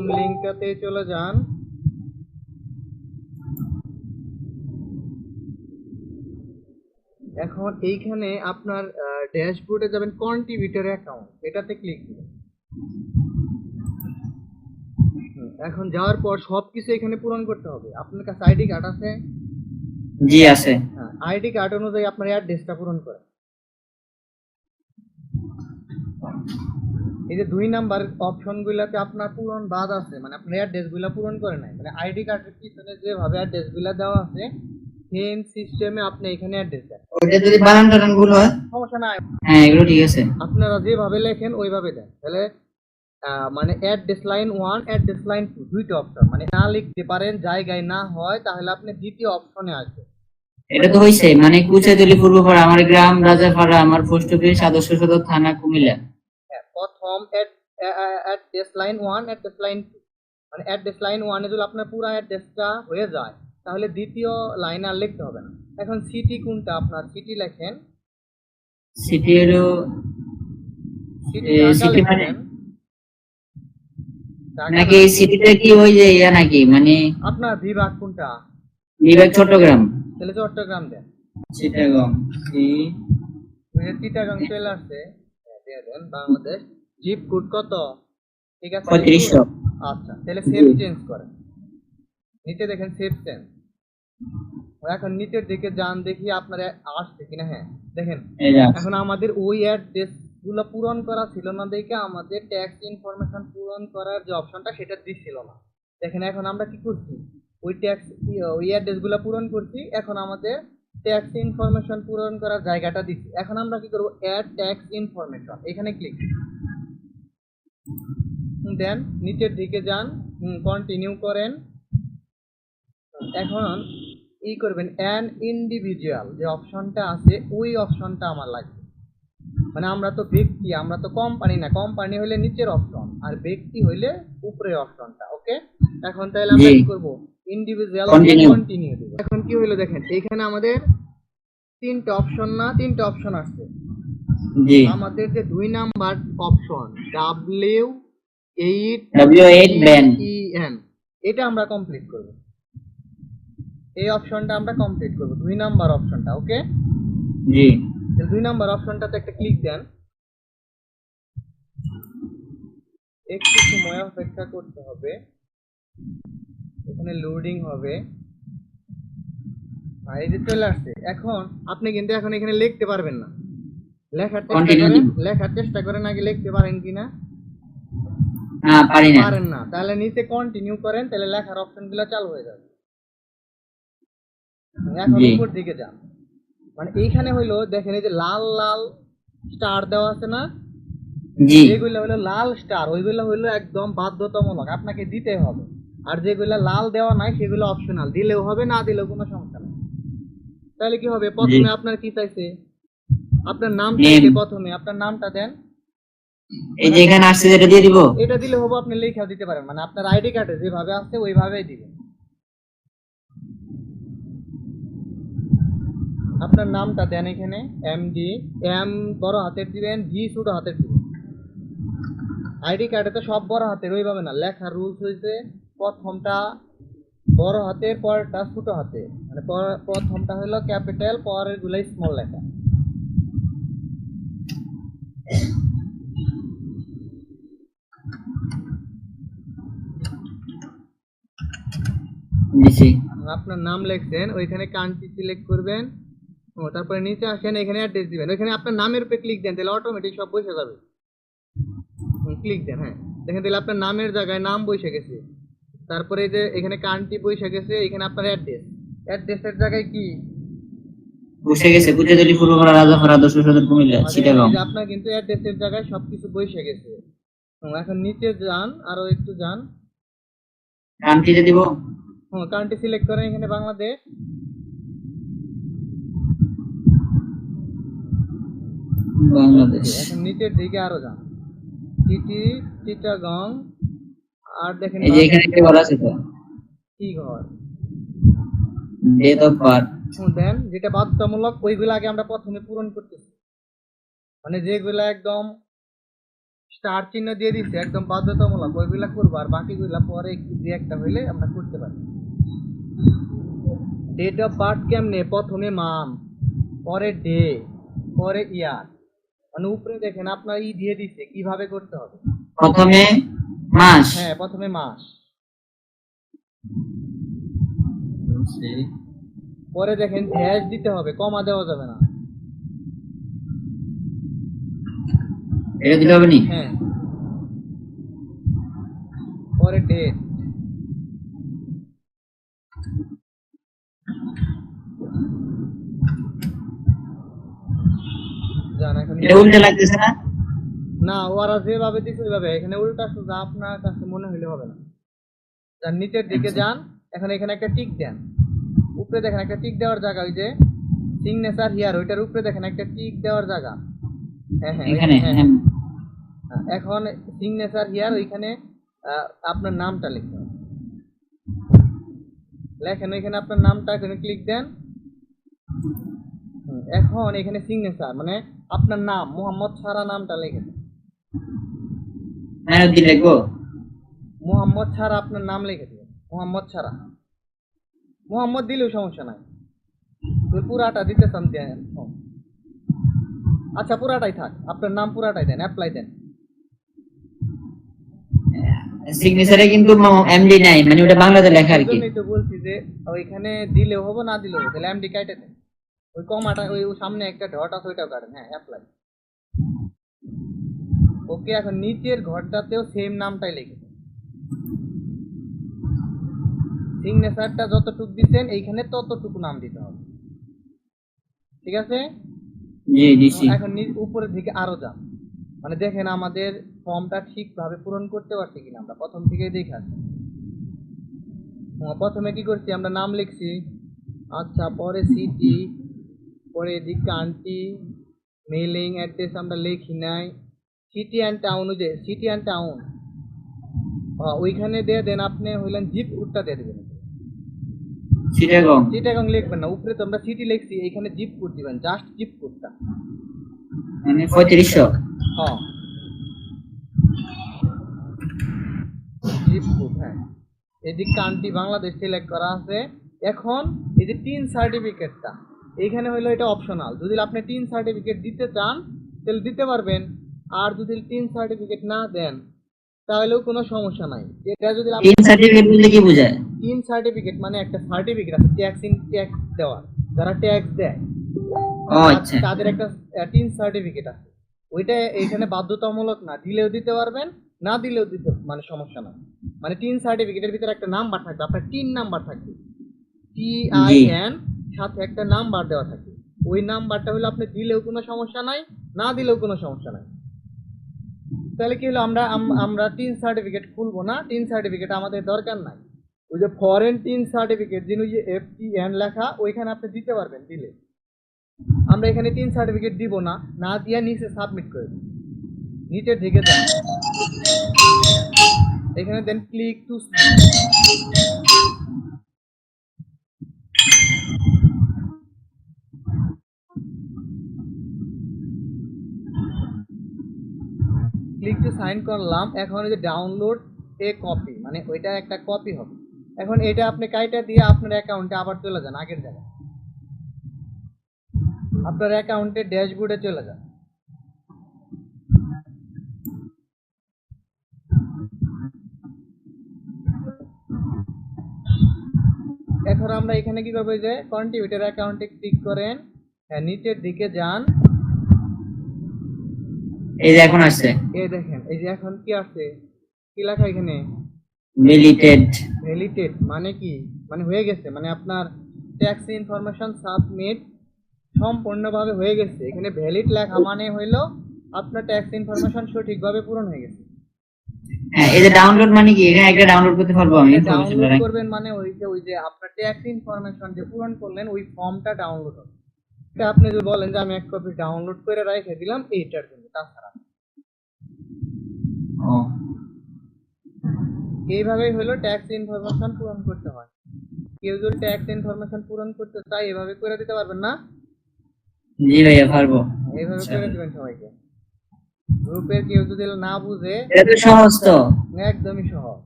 প্রথম লিঙ্কটাতে চলে যান। এখন এইখানে আপনার ড্যাশবোর্ডে যাবেন কন্ট্রিবিউটর অ্যাকাউন্ট এটাতে ক্লিক দিবেন। এখন যাওয়ার পর সবকিছু এখানে পূরণ করতে হবে। আপনার কাছে আইডি কার্ড আছে? জি আছে। হ্যাঁ আইডি কার্ড অনুযায়ী আপনার অ্যাড্রেসটা পূরণ করেন। এই যে দুই নাম্বার অপশন গুলাতে আপনার পূরণ বাদ আছে মানে আপনার অ্যাড্রেসগুলা পূরণ করে নাই মানে আইডি কার্ডের পিছনে যেভাবে অ্যাড্রেসগুলা দেওয়া আছে সেম সিস্টেমে আপনি এখানে অ্যাড্রেস দেন। ওইটা যদি বানান টানান ভুল হয়? সমস্যা নাই। হ্যাঁ এগুলো ঠিক আছে। আপনারা যেভাবে লেখেন ওইভাবে দেন। তাহলে মানে address line one address line two দুইটা অপশন মানে না লিখতে পারেন জায়গায় না হয় তাহলে আপনি দ্বিতীয় অপশনে আসবেন। এটা তো হইছে মানে কুচাতলি পূর্বপাড়া আমার গ্রাম রাজাপাড়া আমার পোস্ট অফিস সদস্য সদর থানা কুমিল্লা। প্রথম line one address line two মানে অ্যাড্রেস লাইন ওয়ানে যদি আপনার পুরো অ্যাড্রেসটা হয়ে যায় তাহলে দ্বিতীয় লাইন আর লিখতে হবে না। এখন সিটি কোনটা আপনার? সিটি লেখেন। সিটি হলো সিটি মানে? নাকি সিটিটা কি ওই যে ইয়া নাকি? মানে আপনার বিভাগ কোনটা? বিভাগ চট্টগ্রাম। তাহলে চট্টগ্রাম দেন। চিটাগং যে চিটাগাং চলে আসছে দিয়ে দেন বাংলাদেশ জিপ কোড কত? ঠিক আছে? আচ্ছা তাহলে সেভ চেঞ্জ করেন। নিচে দেখেন সেভ চেঞ্জ এখন নিচের দিকে যান দেখি আপনার আসছে কিনা হ্যাঁ দেখেন। এখন আমাদের ওই অ্যাড্রেসগুলো পূরণ করা ছিল না দেখে আমাদের ট্যাক্স ইনফরমেশন পূরণ করার যে অপশনটা সেটা দিচ্ছিল না। দেখেন এখন আমরা কি করছি? ওই ট্যাক্স ওই অ্যাড্রেসগুলো পূরণ করছি এখন আমাদের ট্যাক্স ইনফরমেশন পূরণ করার জায়গাটা দিচ্ছি এখন আমরা কি করব? অ্যাড ট্যাক্স ইনফরমেশন এখানে ক্লিক দেন নিচের দিকে যান। কন্টিনিউ করেন। এখন ই করবেন অ্যান ইন্ডিভিজুয়াল যে অপশনটা আছে ওই অপশনটা আমার লাগবে। মানে আমরা তো ব্যক্তি আমরা তো কোম্পানি না। কোম্পানি হলে নিচের অপশন আর ব্যক্তি হইলে উপরের অপশনটা ওকে এখন তাহলে আমরা কি করব? ইন্ডিভিজুয়াল. কন্টিনিউ এখন কি হলো দেখেন এখানে আমাদের তিনটা অপশন না তিনটা অপশন আসছে। জি। আমাদের যে দুই number option W eight W eight ben N এটা আমরা কমপ্লিট করব। এই অপশনটা আমরা কমপ্লিট করব দুই নাম্বার অপশনটা ওকে জি। দুই নাম্বার অপশনটাতে একটা ক্লিক দেন। একটু সময় অপেক্ষা করতে হবে। এখানে লোডিং হবে। আর এই যে চলে আসছে। এখন আপনি কিন্তু এখন এখানে লিখতে পারবেন না। লেখার চেষ্টা করেন। লেখার চেষ্টা করেন আগে লিখতে পারেন কিনা? পারেন না। তাহলে নিচে কন্টিনিউ করেন তাহলে লেখার অপশনগুলো চালু হয়ে যাবে। এখন উপর দিকে যান। মানে এইখানে হইল দেখেন এই যে লাল লাল স্টার দেওয়া আছে না? জি। যেগুলো হলো লাল স্টার ওইগুলো হইল একদম বাধ্যতামূলক। আপনাকে দিতে হবে। আর যেগুলো লাল দেওয়া নাই সেগুলো অপশনাল দিলেও হবে না দিলেও কোনো সমস্যা নেই। তাহলে কি হবে? প্রথমে আপনার কি চাইছে? আপনার নাম চাইছে প্রথমে। আপনার নামটা দেন। এই যে এখানে আসছে যেটা দিয়ে দিব? এটা দিলে হব আপনি লেখা দিতে পারেন। মানে আপনার আইডি কার্ডে যেভাবে আছে ওইভাবেই দিবেন আপনার নামটা দেন এখানে এম ডি। এম বড় হাতের দিবেন ভি ছোট হাতের দিবেন। আইডি কার্ডে তো সব বড় হাতের ওইভাবে না। লেখা রুলস হয়েছে প্রথমটা বড় হাতের পরেরটা ছোট হাতে। মানে প্রথমটা হলো ক্যাপিটাল পরের গুলাই স্মল লেখা। আপনার নাম লিখছেন ওইখানে কান্ট্রি সিলেক্ট করবেন। ও তারপরে নিচে আসেন এখানে অ্যাড্রেস দিবেন। ওইখানে আপনার নামের উপরে ক্লিক দেন তাহলে অটোমেটিক সব বসে যাবে। ক্লিক দেন হ্যাঁ। দেখেন তাহলে আপনার নামের জায়গায় নাম বসে গেছে। তারপরে যে এখানে কান্ট্রি বসে গেছে এখানে আপনার অ্যাড্রেস। অ্যাড্রেসের জায়গায় কি? বসে গেছে কুচাতলি পূর্বপাড়া রাজাপাড়া দশ সদর কুমিল্লা চিটাগং। আপনার কিন্তু অ্যাড্রেসের জায়গায় সবকিছু বসে গেছে। এখন নিচে যান আরও একটু যান। কান্ট্রিতে দিব? হ্যাঁ কান্ট্রি সিলেক্ট করেন এখানে বাংলাদেশ। বাংলাদেশ। এখন নিচের দিকে আরও যান। সিটি চিটাগং আর দেখেন এই যে এখানে একটা ঘর আছে তো। কি ঘর? ডেট অফ বার্থ দেন যেটা বাধ্যতামূলক ওইগুলো আগে আমরা প্রথমে পূরণ করতেছি। মানে যেগুলো একদম স্টার চিহ্ন দিয়ে দিচ্ছে একদম বাধ্যতামূলক ওইগুলা করব আর বাকিগুলা পরে দিয়ে একটা হইলে আমরা করতে পারি। ডেট অফ বার্থ কেমনে? প্রথমে মাম পরে ডে পরে ইয়ার মানে উপরে দেখেন আপনার ই দিয়ে দিচ্ছে কীভাবে করতে হবে। প্রথমে মাস। হ্যাঁ প্রথমে মাস। পরে দেখেন ড্যাশ দিতে হবে কমা দেওয়া যাবে না। এটা দিলে হবে নি? হ্যাঁ। পরে ডেট জান এখন এটা উল্টে লাগতেছে না? না ওরা যেভাবে দিচ্ছে ওইভাবে। এখানে উল্টা সোজা আপনার কাছে মনে হইলে হবে না। যার নিচের দিকে। যান এখন এখানে একটা টিক দেন। উপরে দেখেন একটা টিক দেওয়ার জায়গা ওই যে সিগনেচার হিয়ার ওইটার উপরে দেখেন একটা টিক দেওয়ার জায়গা। হ্যাঁ হ্যাঁ এখানে হ্যাঁ, হ্যাঁ। হ্যাঁ। এখন সিগনেচার হিয়ার ওইখানে আপনার নামটা হবে। লেখেন ওইখানে আপনার নামটা এখানে ক্লিক দেন। এখন এখানে সিগনেচার মানে আপনার নাম মোহাম্মদ সারা নামটা লিখে দেন। মাইনুদ্দিন লিখব মোহাম্মদ ছাড়া আপনার নাম লিখে দিবেন। মোহাম্মদ ছাড়া। মোহাম্মদ দিলেও সমস্যা নাই। তুই পুরাটা দিতে চান দেন আচ্ছা পুরাটাই থাক। আপনার নাম পুরাটাই দেন অ্যাপ্লাই দেন। সিগনেচারে কিন্তু এমডি নাই মানে ওটা বাংলাতে লেখা আর কি। জন্যই তো বলছি যে ওইখানে দিলেও হব না দিলেও হবে। তাহলে এমডি কাটে দেন। ওই কমাটা ওই ওই সামনে একটা ডট আছে ওইটাও কাটেন। হ্যাঁ অ্যাপ্লাই ওকে এখন নিচের ঘরটাতেও সেম নামটাই লিখে সিগনেচারটা যতটুকু দিচ্ছেন এইখানে ততটুকু নাম দিতে হবে। ঠিক আছে? এখন উপরের দিকে আরও যান। মানে দেখেন আমাদের ফর্মটা ঠিকভাবে পূরণ করতে পারছি কিনা আমরা। প্রথম থেকেই দেখে আসি হ্যাঁ, প্রথমে কি করছি? আমরা নাম লিখছি। আচ্ছা পরে সিটি পরে এদিক কান্ট্রি মেলিং অ্যাড্রেস আমরা লিখি নাই। সিটি অ্যান্ড টাউন ওই যে সিটি অ্যান্ড টাউন ওইখানে দিয়ে দেন আপনি হইলেন জিপ কোডটা দিয়ে দেবেন। চিটাগং চিটাগং লিখবেন না উপরে তো আমরা সিটি লিখছি এখানে জিপ কোড দিবেন জাস্ট জিপ কোডটা মানে পঁয়ত্রিশশো। হ্যাঁ জিপ কোড হ্যাঁ। এদিক কান্ট্রি বাংলাদেশ সিলেক্ট করা আছে। এখন এই যে টিন সার্টিফিকেটটা এইখানে হলো এটা অপশনাল যদি আপনি টিন সার্টিফিকেট দিতে চান তাহলে দিতে পারবেন। আর যদি টিন সার্টিফিকেট না দেন তাহলেও কোনো সমস্যা নাই। এটা যদি তিন সার্টিফিকেট বলতে কি বোঝায়? টিন সার্টিফিকেট মানে একটা সার্টিফিকেট আছে ট্যাক্স ইন ট্যাক্স দেওয়ার। যারা ট্যাক্স দেয় আচ্ছা। তাদের একটা টিন সার্টিফিকেট আছে। ওইটা এখানে বাধ্যতামূলক না দিলেও দিতে পারবেন না দিলেও দিতে মানে সমস্যা না মানে টিন সার্টিফিকেটের ভিতরে একটা নাম্বার থাকবে আপনার তিন নাম্বার থাকবে। টি আই এন সাথে একটা নাম্বার দেওয়া থাকে ওই নাম্বারটা হলো আপনি দিলেও কোনো সমস্যা নাই না দিলেও কোনো সমস্যা নাই। তাহলে কি হলো? আমরা আমরা তিন সার্টিফিকেট খুলবো না? তিন সার্টিফিকেট আমাদের দরকার নাই। ওই যে ফরেন তিন সার্টিফিকেট যিনি ওই যে এফ টি এন লেখা, ওইখানে আপনি দিতে পারবেন, দিলে। আমরা এখানে তিন সার্টিফিকেট দিব না। না দিয়ে নিচে সাবমিট করে দিই নিচের দিকে যান এখানে দেন click to click to sign করলাম, এখন যে ডাউনলোড এ কপি মানে ওইটা একটা কপি হবে। এখন এটা আপনি কাইটা দিয়ে আপনার অ্যাকাউন্টে আবার চলে যান, আগের জায়গায়। আপনার অ্যাকাউন্টে ড্যাশবোর্ডে চলে যান। এখন আমরা এখানে কি করব যে কন্ট্রিবিউটার অ্যাকাউন্টে ক্লিক করেন হ্যাঁ নিচের দিকে যান। এই যে এখন আসছে। এই দেখেন এই যে এখন কি আছে? কি লেখা এখানে? মিলিটেড ভ্যালিডেট মানে কি? মানে হয়ে গেছে মানে আপনার ট্যাক্স ইনফরমেশন সাবমিট সম্পূর্ণভাবে হয়ে গেছে। এখানে ভ্যালিড লেখা মানে হইল আপনার ট্যাক্স ইনফরমেশন সঠিকভাবে পূরণ হয়ে গেছে। হ্যাঁ এই যে ডাউনলোড মানে কি? এখানে একটা ডাউনলোড করতে পারব আমি ডাউনলোড করবেন মানে ওই যে ওই যে আপনার ট্যাক্স ইনফরমেশন যে পূরণ করলেন ওই ফর্মটা ডাউনলোড হবে। আপনি যদি বলেন যে আমি এক কপি ডাউনলোড করে রেখে দিলাম এইটার জন্য তাছাড়া। ও। এইভাবেই হলো ট্যাক্স ইনফরমেশন পূরণ করতে হয়। কেউ যদি ট্যাক্স ইনফরমেশন পূরণ করতে চায় এভাবে করে দিতে পারবেন না? জি ভাইয়া পারব। এইভাবে আচ্ছা। করে দিবেন সবাইকে। গ্রুপের কেউ যদি না বুঝে এটা তো সহজ তো। একদমই সহজ।